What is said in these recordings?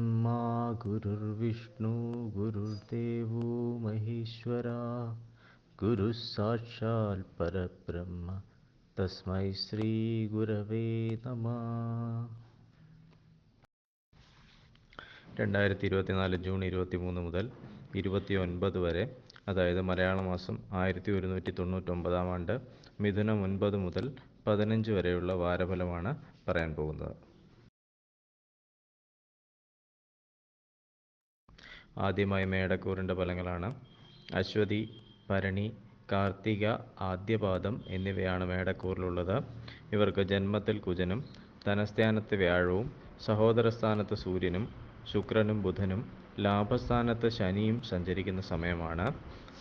ബ്രഹ്മാ ഗുരുർവിഷ്ണു ഗുരുദേവോ മഹേശ്വര ഗുരു സാക്ഷാൽ പരബ്രഹ്മ തസ്മൈ ശ്രീ ഗുരവേ നമ രണ്ടായിരത്തി ഇരുപത്തിനാല് ജൂൺ ഇരുപത്തി മൂന്ന് മുതൽ ഇരുപത്തി ഒൻപത് വരെ അതായത് മലയാള മാസം ആയിരത്തി ഒരുന്നൂറ്റി തൊണ്ണൂറ്റൊമ്പതാം ആണ്ട് മിഥുനം ഒൻപത് മുതൽ പതിനഞ്ച് വരെയുള്ള വാരഫലമാണ് പറയാൻ പോകുന്നത്. ആദ്യമായി മേടക്കൂറിന്റെ ഫലങ്ങളാണ്. അശ്വതി ഭരണി കാർത്തിക ആദ്യപാദം എന്നിവയാണ് മേടക്കൂറിലുള്ളത്. ഇവർക്ക് ജന്മത്തിൽ കുജനും ധനസ്ഥാനത്ത് വ്യാഴവും സഹോദരസ്ഥാനത്ത് സൂര്യനും ശുക്രനും ബുധനും ലാഭസ്ഥാനത്ത് ശനിയും സഞ്ചരിക്കുന്ന സമയമാണ്.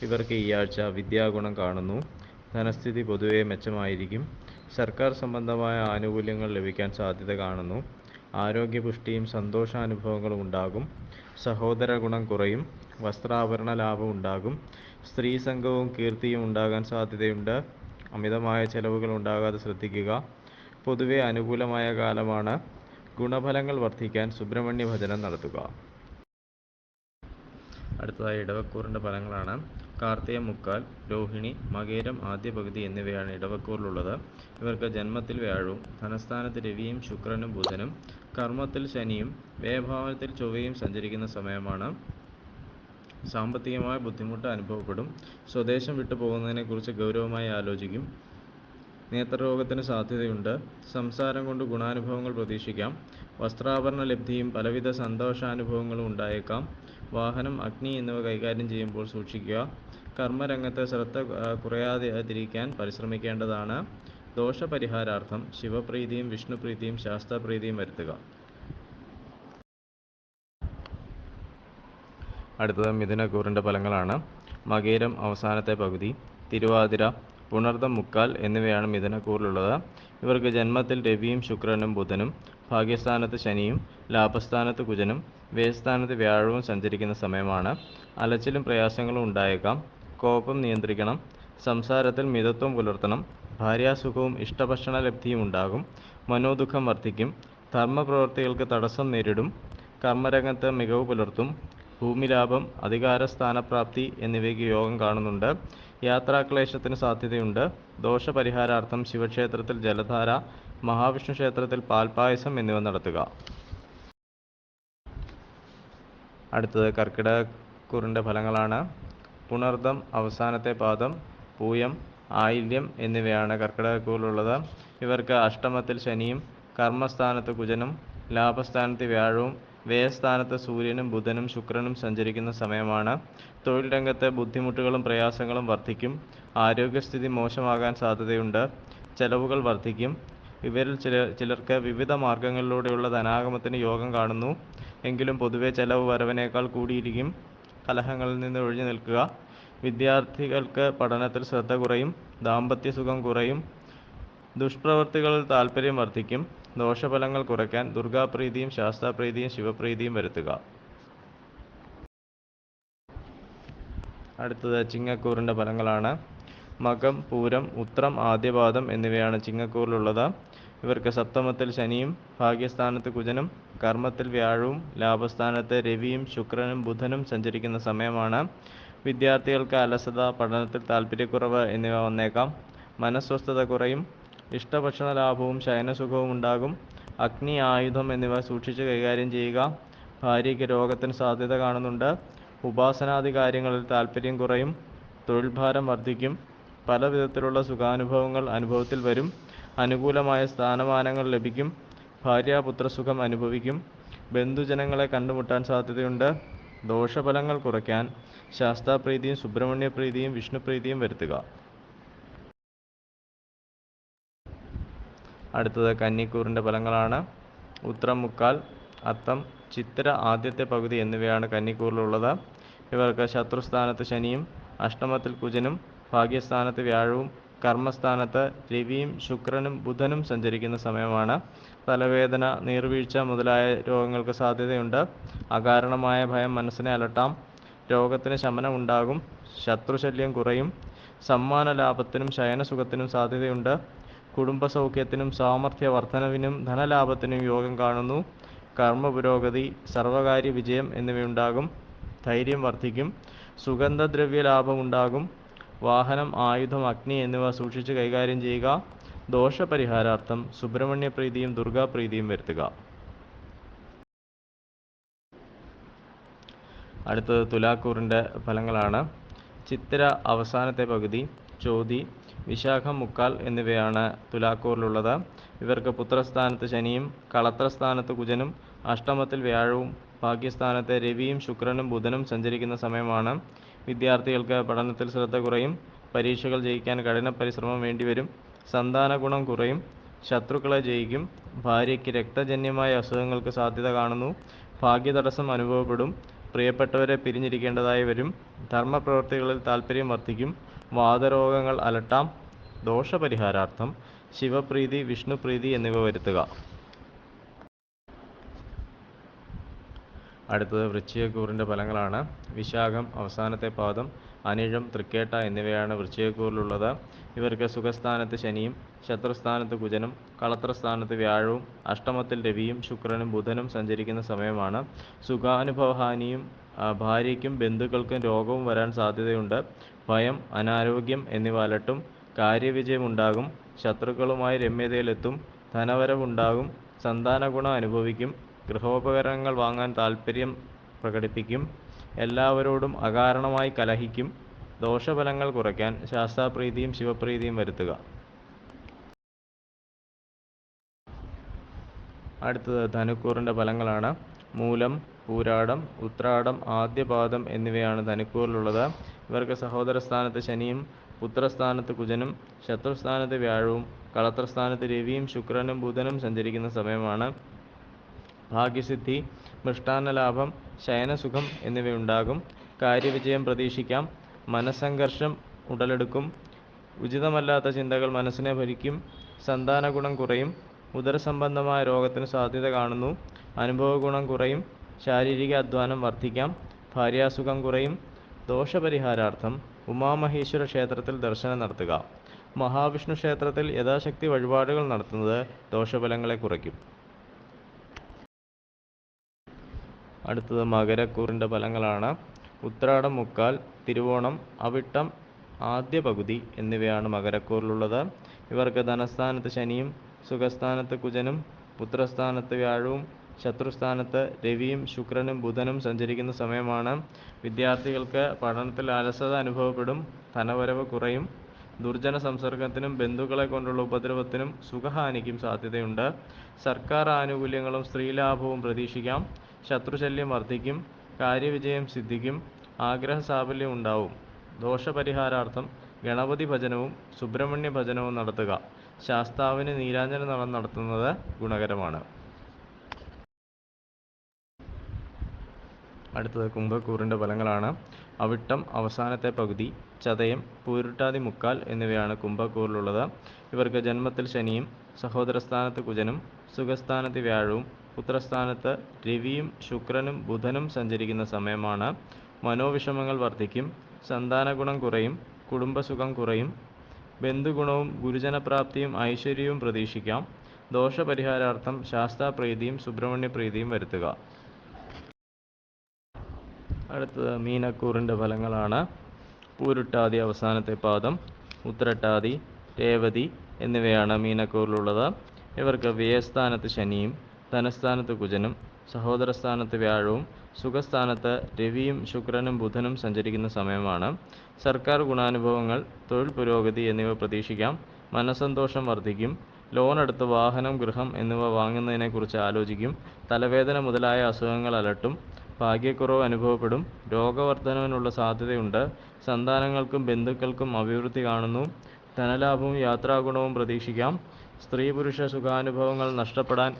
ഇവർക്ക് ഈ ആഴ്ച വിദ്യാഗുണം കാണുന്നു. ധനസ്ഥിതി പൊതുവെ മെച്ചമായിരിക്കും. സർക്കാർ സംബന്ധമായ ആനുകൂല്യങ്ങൾ ലഭിക്കാൻ സാധ്യത കാണുന്നു. ആരോഗ്യപുഷ്ടിയും സന്തോഷാനുഭവങ്ങളും ഉണ്ടാകും. സഹോദര ഗുണം കുറയും വസ്ത്രാഭരണ ലാഭം ഉണ്ടാകും സ്ത്രീ സംഘവും കീർത്തിയും ഉണ്ടാകാൻ സാധ്യതയുണ്ട് അമിതമായ ചെലവുകൾ ഉണ്ടാകാതെ ശ്രദ്ധിക്കുക. പൊതുവെ അനുകൂലമായ കാലമാണ്. ഗുണഫലങ്ങൾ വർദ്ധിക്കാൻ സുബ്രഹ്മണ്യ ഭജനം നടത്തുക. അടുത്തതായി ഇടവക്കൂറിന്റെ ഫലങ്ങളാണ്. കാർത്തിക മുക്കാൽ രോഹിണി മകേരം ആദ്യ പകുതി എന്നിവയാണ് ഇടവക്കൂറിലുള്ളത്. ഇവർക്ക് ജന്മത്തിൽ വ്യാഴവും ധനസ്ഥാനത്ത് രവിയും ശുക്രനും ബുധനും കർമ്മത്തിൽ ശനിയും വ്യയഭാവത്തിൽ ചൊവ്വയും സഞ്ചരിക്കുന്ന സമയമാണ്. സാമ്പത്തികമായ ബുദ്ധിമുട്ട് അനുഭവപ്പെടും. സ്വദേശം വിട്ടു പോകുന്നതിനെക്കുറിച്ച് ഗൗരവമായി ആലോചിക്കും. നേത്രരോഗത്തിന് സാധ്യതയുണ്ട്. സംസാരം കൊണ്ട് ഗുണാനുഭവങ്ങൾ പ്രതീക്ഷിക്കാം. വസ്ത്രാഭരണ ലബ്ധിയും പലവിധ സന്തോഷാനുഭവങ്ങളും ഉണ്ടായേക്കാം. വാഹനം അഗ്നി എന്നിവ കൈകാര്യം ചെയ്യുമ്പോൾ സൂക്ഷിക്കുക. കർമ്മരംഗത്ത് ശ്രദ്ധ കുറയാതിരിക്കാൻ പരിശ്രമിക്കേണ്ടതാണ്. ദോഷപരിഹാരാർത്ഥം ശിവപ്രീതിയും വിഷ്ണുപ്രീതിയും ശാസ്ത്രപ്രീതിയും വരുത്തുക. അടുത്തത് മിഥുനക്കൂറിന്റെ ഫലങ്ങളാണ്. മകേരം അവസാനത്തെ പകുതി തിരുവാതിര പുണർദം മുക്കാൽ എന്നിവയാണ് മിഥുനക്കൂറിലുള്ളത്. ഇവർക്ക് ജന്മത്തിൽ രവിയും ശുക്രനും ബുധനും ഭാഗ്യസ്ഥാനത്ത് ശനിയും ലാഭസ്ഥാനത്ത് കുജനും വ്യയസ്ഥാനത്ത് വ്യാഴവും സഞ്ചരിക്കുന്ന സമയമാണ്. അലച്ചിലും പ്രയാസങ്ങളും ഉണ്ടായേക്കാം. കോപം നിയന്ത്രിക്കണം. സംസാരത്തിൽ മിതത്വം പുലർത്തണം. ഭാര്യാസുഖവും ഇഷ്ടഭക്ഷണ ലബ്ധിയും ഉണ്ടാകും. മനോദുഃഖം വർദ്ധിക്കും. ധർമ്മപ്രവർത്തികൾക്ക് തടസ്സം നേരിടും. കർമ്മരംഗത്ത് മികവ് പുലർത്തും. ഭൂമിലാഭം അധികാര സ്ഥാനപ്രാപ്തി എന്നിവയ്ക്ക് യോഗം കാണുന്നുണ്ട്. യാത്രാക്ലേശത്തിന് സാധ്യതയുണ്ട്. ദോഷപരിഹാരാർത്ഥം ശിവക്ഷേത്രത്തിൽ ജലധാര മഹാവിഷ്ണു ക്ഷേത്രത്തിൽ പാൽപ്പായസം എന്നിവ നടത്തുക. അടുത്തത് കർക്കിടകക്കുറിന്റെ ഫലങ്ങളാണ്. പുണർദം അവസാനത്തെ പാദം പൂയം ആയില്യം എന്നിവയാണ് കർക്കിടകക്കൂറിലുള്ളത്. ഇവർക്ക് അഷ്ടമത്തിൽ ശനിയും കർമ്മസ്ഥാനത്ത് കുജനും ലാഭസ്ഥാനത്ത് വ്യാഴവും വ്യയസ്ഥാനത്ത് സൂര്യനും ബുധനും ശുക്രനും സഞ്ചരിക്കുന്ന സമയമാണ്. തൊഴിൽ രംഗത്ത് ബുദ്ധിമുട്ടുകളും പ്രയാസങ്ങളും വർദ്ധിക്കും. ആരോഗ്യസ്ഥിതി മോശമാകാൻ സാധ്യതയുണ്ട്. ചെലവുകൾ വർദ്ധിക്കും. ഇവരിൽ ചില ചിലർക്ക് വിവിധ മാർഗങ്ങളിലൂടെയുള്ള ധനാഗമത്തിന് യോഗം കാണുന്നു. എങ്കിലും പൊതുവെ ചെലവ് വരവിനേക്കാൾ കൂടിയിരിക്കും. കലഹങ്ങളിൽ നിന്ന് ഒഴിഞ്ഞു നിൽക്കുക. വിദ്യാർത്ഥികൾക്ക് പഠനത്തിൽ ശ്രദ്ധ കുറയും. ദാമ്പത്യ സുഖം കുറയും. ദുഷ്പ്രവൃത്തികളിൽ താല്പര്യം വർദ്ധിക്കും. ദോഷഫലങ്ങൾ കുറയ്ക്കാൻ ദുർഗാപ്രീതിയും ശാസ്താപ്രീതിയും ശിവപ്രീതിയും വരുത്തുക. അടുത്തത് ചിങ്ങക്കൂറിന്റെ ഫലങ്ങളാണ്. മകം പൂരം ഉത്രം ആദ്യപാദം എന്നിവയാണ് ചിങ്ങക്കൂറിലുള്ളത്. ഇവർക്ക് സപ്തമത്തിൽ ശനിയും ഭാഗ്യസ്ഥാനത്ത് കുജനും കർമ്മത്തിൽ വ്യാഴവും ലാഭസ്ഥാനത്ത് രവിയും ശുക്രനും ബുധനും സഞ്ചരിക്കുന്ന സമയമാണ്. വിദ്യാർത്ഥികൾക്ക് അലസത പഠനത്തിൽ താല്പര്യക്കുറവ് എന്നിവ വന്നേക്കാം. മനസ്വസ്ഥത കുറയും ഇഷ്ടഭക്ഷണ ലാഭവും ശയനസുഖവും ഉണ്ടാകും അഗ്നി ആയുധം എന്നിവ സൂക്ഷിച്ച് കൈകാര്യം ചെയ്യുക. ഭാര്യയ്ക്ക് രോഗത്തിന് സാധ്യത കാണുന്നുണ്ട്. ഉപാസനാദി കാര്യങ്ങളിൽ താല്പര്യം കുറയും തൊഴിൽ ഭാരം വർദ്ധിക്കും പല വിധത്തിലുള്ള സുഖാനുഭവങ്ങൾ അനുഭവത്തിൽ വരും. അനുകൂലമായ സ്ഥാനമാനങ്ങൾ ലഭിക്കും. ഭാര്യാപുത്രസുഖം അനുഭവിക്കും. ബന്ധുജനങ്ങളെ കണ്ടുമുട്ടാൻ സാധ്യതയുണ്ട്. ദോഷഫലങ്ങൾ കുറയ്ക്കാൻ ശാസ്താപ്രീതിയും സുബ്രഹ്മണ്യപ്രീതിയും വിഷ്ണുപ്രീതിയും വരുത്തുക. അടുത്തത് കന്നിക്കൂറിന്റെ ഫലങ്ങളാണ്. ഉത്രം മുക്കാൽ അത്തം ചിത്തിര ആദ്യത്തെ പകുതി എന്നിവയാണ് കന്നിക്കൂറിലുള്ളത്. ഇവർക്ക് ശത്രുസ്ഥാനത്ത് ശനിയും അഷ്ടമത്തിൽ കുജനും ഭാഗ്യസ്ഥാനത്ത് വ്യാഴവും കർമ്മസ്ഥാനത്ത് രവിയും ശുക്രനും ബുധനും സഞ്ചരിക്കുന്ന സമയമാണ്. തലവേദന നീർവീഴ്ച മുതലായ രോഗങ്ങൾക്ക് സാധ്യതയുണ്ട്. അകാരണമായ ഭയം മനസ്സിനെ അലട്ടാം. രോഗത്തിന് ശമനം ഉണ്ടാകും ശത്രുശല്യം കുറയും. സമ്മാന ലാഭത്തിനും ശയനസുഖത്തിനും സാധ്യതയുണ്ട്. കുടുംബസൗഖ്യത്തിനും സാമർഥ്യ വർധനവിനും ധനലാഭത്തിനും യോഗം കാണുന്നു. കർമ്മ പുരോഗതി സർവകാര്യ വിജയം എന്നിവയുണ്ടാകും. ധൈര്യം വർദ്ധിക്കും. സുഗന്ധദ്രവ്യ ലാഭമുണ്ടാകും വാഹനം ആയുധം അഗ്നി എന്നിവ സൂക്ഷിച്ച് കൈകാര്യം ചെയ്യുക. ദോഷപരിഹാരാർത്ഥം സുബ്രഹ്മണ്യപ്രീതിയും ദുർഗാപ്രീതിയും വരുത്തുക. അടുത്തത് തുലാക്കൂറിന്റെ ഫലങ്ങളാണ്. ചിത്തിര അവസാനത്തെ പകുതി ചോതി വിശാഖം മുക്കാൽ എന്നിവയാണ് തുലാക്കൂറിലുള്ളത്. ഇവർക്ക് പുത്രസ്ഥാനത്ത് ശനിയും കളത്രസ്ഥാനത്ത് കുജനും അഷ്ടമത്തിൽ വ്യാഴവും ഭാഗ്യസ്ഥാനത്തെ രവിയും ശുക്രനും ബുധനും സഞ്ചരിക്കുന്ന സമയമാണ്. വിദ്യാർത്ഥികൾക്ക് പഠനത്തിൽ ശ്രദ്ധ കുറയും. പരീക്ഷകൾ ജയിക്കാൻ കഠിന പരിശ്രമം വേണ്ടിവരും. സന്താന ഗുണം കുറയും. ശത്രുക്കളെ ജയിക്കും. ഭാര്യയ്ക്ക് രക്തജന്യമായ അസുഖങ്ങൾക്ക് സാധ്യത കാണുന്നു. ഭാഗ്യതടസ്സം അനുഭവപ്പെടും. പ്രിയപ്പെട്ടവരെ പിരിഞ്ഞിരിക്കേണ്ടതായി വരും. ധർമ്മപ്രവൃത്തികളിൽ താല്പര്യം വർദ്ധിക്കും. വാതരോഗങ്ങൾ അലട്ടാം. ദോഷപരിഹാരാർത്ഥം. ശിവപ്രീതി വിഷ്ണുപ്രീതി എന്നിവ വരുത്തുക. അടുത്തത് വൃശ്ചികക്കൂറിന്റെ ഫലങ്ങളാണ്. വിശാഖം അവസാനത്തെ പാദം അനിഴം തൃക്കേട്ട എന്നിവയാണ് വൃശ്ചികക്കൂറിലുള്ളത്. ഇവർക്ക് സുഖസ്ഥാനത്ത് ശനിയും ശത്രുസ്ഥാനത്ത് കുജനും കളത്രസ്ഥാനത്ത് വ്യാഴവും അഷ്ടമത്തിൽ രവിയും ശുക്രനും ബുധനും സഞ്ചരിക്കുന്ന സമയമാണ്. സുഖാനുഭവഹാനിയും ഭാര്യയ്ക്കും ബന്ധുക്കൾക്കും രോഗവും വരാൻ സാധ്യതയുണ്ട്. ഭയം അനാരോഗ്യം എന്നിവ അലട്ടും. കാര്യവിജയമുണ്ടാകും. ശത്രുക്കളുമായി രമ്യതയിലെത്തും. ധനവരവുണ്ടാകും. സന്താന ഗുണം അനുഭവിക്കും. ഗൃഹോപകരണങ്ങൾ വാങ്ങാൻ താൽപ്പര്യം പ്രകടിപ്പിക്കും. എല്ലാവരോടും അകാരണമായി കലഹിക്കും. ദോഷഫലങ്ങൾ കുറയ്ക്കാൻ ശാസ്താപ്രീതിയും ശിവപ്രീതിയും വരുത്തുക. അടുത്തത് ധനുക്കൂറിന്റെ ഫലങ്ങളാണ്. മൂലം പൂരാടം ഉത്രാടം ആദ്യപാദം എന്നിവയാണ് ധനുക്കൂറിലുള്ളത്. ഇവർക്ക് സഹോദര സ്ഥാനത്ത് ശനിയും പുത്രസ്ഥാനത്ത് കുജനും ശത്രുസ്ഥാനത്ത് വ്യാഴവും കളത്രസ്ഥാനത്ത് രവിയും ശുക്രനും ബുധനും സഞ്ചരിക്കുന്ന സമയമാണ്. ഭാഗ്യസിദ്ധി മൃഷ്ടാന്നലാഭം ശയനസുഖം എന്നിവയുണ്ടാകും. കാര്യവിജയം പ്രതീക്ഷിക്കാം. മനസ്സംഘർഷം ഉടലെടുക്കും. ഉചിതമല്ലാത്ത ചിന്തകൾ മനസ്സിനെ ഭരിക്കും. സന്താന ഗുണം കുറയും. ഉദരസംബന്ധമായ രോഗത്തിന് സാധ്യത കാണുന്നു. അനുഭവ ഗുണം കുറയും. ശാരീരിക അധ്വാനം വർദ്ധിക്കാം. ഭാര്യാസുഖം കുറയും. ദോഷപരിഹാരാർത്ഥം ഉമാമഹേശ്വര ക്ഷേത്രത്തിൽ ദർശനം നടത്തുക. മഹാവിഷ്ണു ക്ഷേത്രത്തിൽ യഥാശക്തി വഴിപാടുകൾ നടത്തുന്നത് ദോഷഫലങ്ങളെ കുറയ്ക്കും. അടുത്തത് മകരക്കൂറിന്റെ ഫലങ്ങളാണ്. ഉത്രാടം മുക്കാൽ തിരുവോണം അവിട്ടം ആദ്യ പകുതി എന്നിവയാണ് മകരക്കൂറിലുള്ളത്. ഇവർക്ക് ധനസ്ഥാനത്ത് ശനിയും സുഖസ്ഥാനത്ത് കുജനും പുത്രസ്ഥാനത്ത് വ്യാഴവും ശത്രുസ്ഥാനത്ത് രവിയും ശുക്രനും ബുധനും സഞ്ചരിക്കുന്ന സമയമാണ്. വിദ്യാർത്ഥികൾക്ക് പഠനത്തിൽ അലസത അനുഭവപ്പെടും ധനവരവ് കുറയും ദുർജന സംസർഗത്തിനും ബന്ധുക്കളെ കൊണ്ടുള്ള ഉപദ്രവത്തിനും സുഖഹാനിക്കും സാധ്യതയുണ്ട്. സർക്കാർ ആനുകൂല്യങ്ങളും സ്ത്രീലാഭവും പ്രതീക്ഷിക്കാം. ശത്രുശല്യം വർദ്ധിക്കും കാര്യവിജയം സിദ്ധിക്കും ആഗ്രഹ സാഫല്യം ഉണ്ടാവും. ദോഷപരിഹാരാർത്ഥം ഗണപതി ഭജനവും സുബ്രഹ്മണ്യ ഭജനവും നടത്തുക. ശാസ്താവിന് നീരാഞ്ജന നടം നടത്തുന്നത് ഗുണകരമാണ്. അടുത്തത് കുംഭക്കൂറിന്റെ ഫലങ്ങളാണ്. അവിട്ടം അവസാനത്തെ പകുതി ചതയം പൂരുട്ടാതി മുക്കാൽ എന്നിവയാണ് കുംഭക്കൂറിലുള്ളത്. ഇവർക്ക് ജന്മത്തിൽ ശനിയും സഹോദരസ്ഥാനത്ത് കുജനും സുഖസ്ഥാനത്ത് വ്യാഴവും പുത്രസ്ഥാനത്ത് രവിയും ശുക്രനും ബുധനും സഞ്ചരിക്കുന്ന സമയമാണ് മനോവിഷമങ്ങൾ വർദ്ധിക്കും സന്താനഗുണം കുറയും കുടുംബസുഖം കുറയും. ബന്ധുഗുണവും ഗുരുജനപ്രാപ്തിയും ഐശ്വര്യവും പ്രതീക്ഷിക്കാം. ദോഷപരിഹാരാർത്ഥം ശാസ്താപ്രീതിയും സുബ്രഹ്മണ്യപ്രീതിയും വരുത്തുക. അടുത്തത് മീനക്കൂറിന്റെ ഫലങ്ങളാണ്. പൂരുട്ടാതി അവസാനത്തെ പാദം ഉത്രട്ടാതി രേവതി എന്നിവയാണ് മീനക്കൂറിലുള്ളത്. ഇവർക്ക് വ്യയസ്ഥാനത്ത് ശനിയും ധനസ്ഥാനത്ത് കുജനും സഹോദരസ്ഥാനത്ത് വ്യാഴവും സുഖസ്ഥാനത്ത് രവിയും ശുക്രനും ബുധനും സഞ്ചരിക്കുന്ന സമയമാണ്. സർക്കാർ ഗുണാനുഭവങ്ങൾ തൊഴിൽ പുരോഗതി എന്നിവ പ്രതീക്ഷിക്കാം. മനസ്സന്തോഷം വർദ്ധിക്കും. ലോൺ എടുത്ത് വാഹനം ഗൃഹം എന്നിവ വാങ്ങുന്നതിനെക്കുറിച്ച് ആലോചിക്കും. തലവേദന മുതലായ അസുഖങ്ങൾ അലട്ടും. ഭാഗ്യക്കുറവ് അനുഭവപ്പെടും. രോഗവർദ്ധനവിനുള്ള സാധ്യതയുണ്ട്. സന്താനങ്ങൾക്കും ബന്ധുക്കൾക്കും അഭിവൃദ്ധി കാണുന്നു. ധനലാഭവും യാത്രാഗുണവും പ്രതീക്ഷിക്കാം. സ്ത്രീ പുരുഷ സുഖാനുഭവങ്ങൾ നഷ്ടപ്പെടാൻ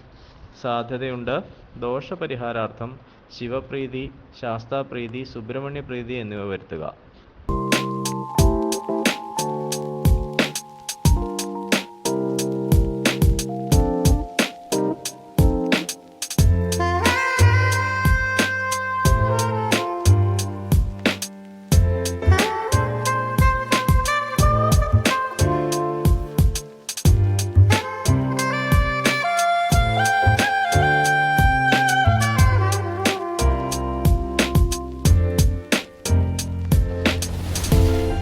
സാധ്യതയുണ്ട്. ദോഷപരിഹാരാർത്ഥം ശിവപ്രീതി ശാസ്താപ്രീതി സുബ്രഹ്മണ്യപ്രീതി എന്നിവ വരുത്തുക.